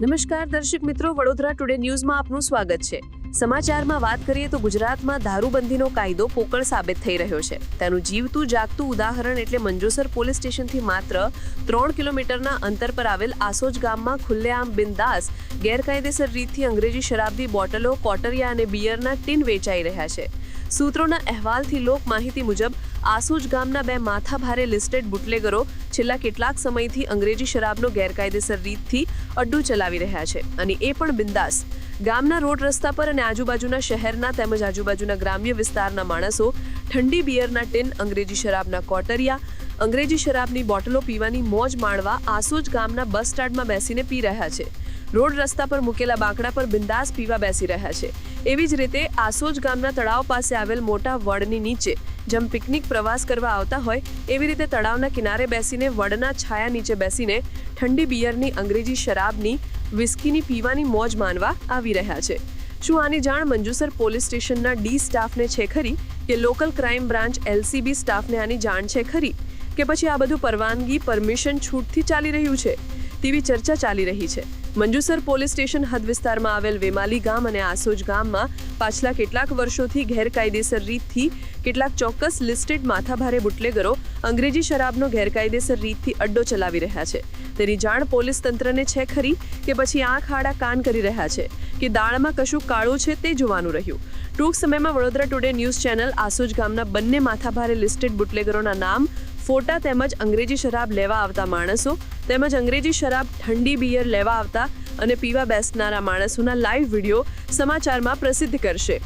નમસ્કાર, દર્શક મિત્રો. વડોદરા ટુડે ન્યૂઝમાં આપનું સ્વાગત છે. સમાચારમાં વાત કરીએ તો ગુજરાતમાં દારૂબંધીનો કાયદો પોકળ સાબિત થઈ રહ્યો છે. તેનું જીવતું, જાગતું ઉદાહરણ એટલે મંજોસર પોલીસ સ્ટેશનથી માત્ર ત્રણ કિલોમીટરના અંતર પર આવેલ આસોજ ગામમાં ખુલ્લેઆમ બિંદાસ ગેરકાયદેસર રીતથી અંગ્રેજી શરાબની બોટલો, કોટરિયા અને બિયરના ટીન વેચાઈ રહ્યા છે. સૂત્રોના અહેવાલથી લોક માહિતી મુજબ, આસુજ ગામના બે માથાભારે લિસ્ટેડ બુટલેગરો છેલ્લા કેટલાક સમયથી અંગ્રેજી શરાબનો ગેરકાયદેસર રીતથી અડ્ડું ચલાવી રહ્યા છે. અને એ પણ બિંદાસ. ગામના રોડ રસ્તા પર અને આજુબાજુના શહેરના તેમજ આજુબાજુના ગ્રામ્ય વિસ્તારના માણસો ઠંડી બિયરના ટીન અંગ્રેજી શરાબના કોટરિયા, અંગ્રેજી શરાબની બોટલો પીવાની મોજ માણવા આસોજ ગામના બસ સ્ટાન્ડમાં બેસીને પી રહ્યા છે. રોડ રસ્તા પર મૂકેલા બાંકડા પર બિંદાસ પીવા બેસી રહ્યા છે. એવી જ રીતે આસોજ ગામના તળાવ પાસે આવેલ મોટા વડની નીચે જેમ પિકનિક પ્રવાસ કરવા આવતા હોય, એવી રીતે તળાવના કિનારે બેસીને વડના છાયા નીચે બેસીને ઠંડી બિયરની અંગ્રેજી શરાબની વિસ્કીની પીવાની મોજ માનવા આવી રહ્યા છે. શું આની જાણ મંજુસર પોલીસ સ્ટેશનના ડી સ્ટાફને છે ખરી કે લોકલ ક્રાઇમ બ્રાન્ચ એલસીબી સ્ટાફને આની જાણ છે ખરી? કે પછી આ બધું પરવાનગી, પરમિશન છૂટથી ચાલી રહ્યું છે? તેવી ચર્ચા ચાલી રહી છે. મંજુસર પોલીસ સ્ટેશન હદ વિસ્તારમાં આવેલ વેમાલી ગામ અને આસોજ ગામમાં પાછલા કેટલાક વર્ષોથી ગેરકાયદેસર રીતથી કેટલાક ચોક્કસ લિસ્ટેડ માથાભારે બુટલેગરો અંગ્રેજી શરાબનો ગેરકાયદેસર રીતથી અડ્ડો ચલાવી રહ્યા છે. તેની જાણ પોલીસ તંત્રને છે ખરી કે પછી આંખ આડા કાન કરી રહ્યા છે કે દાળમાં કશું કાળું છે તે જોવાનું રહ્યું. ટૂંક સમયમાં Vadodara today news channel Asoj ગામના બંને માથાભારે લિસ્ટેડ બુટલેગરોના નામ ફોટા તેમજ અંગ્રેજી શરાબ લેવા આવતા માણસો, તેમજ અંગ્રેજી શરાબ ઠંડી બિયર લેવા આવતા અને પીવા બેસનારા માણસોના લાઈવ વીડિયો સમાચારમાં પ્રસિદ્ધ કરશે.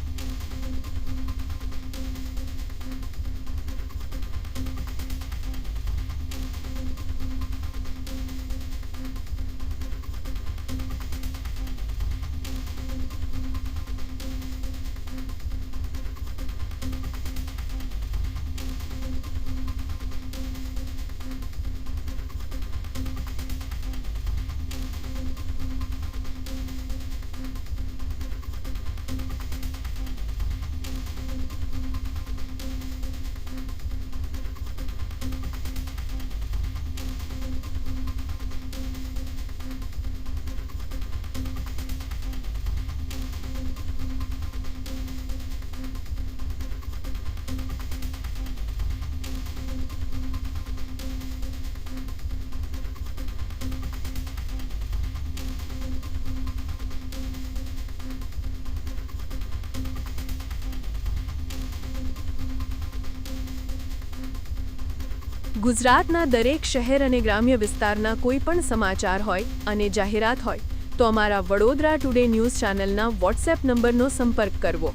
ગુજરાતના દરેક શહેર અને ગ્રામ્ય વિસ્તારના કોઈ પણ સમાચાર હોય અને જાહેરાત હોય, તો અમારા વડોદરા ટુડે ન્યૂઝ ચેનલના વોટ્સએપ નંબરનો સંપર્ક કરવો.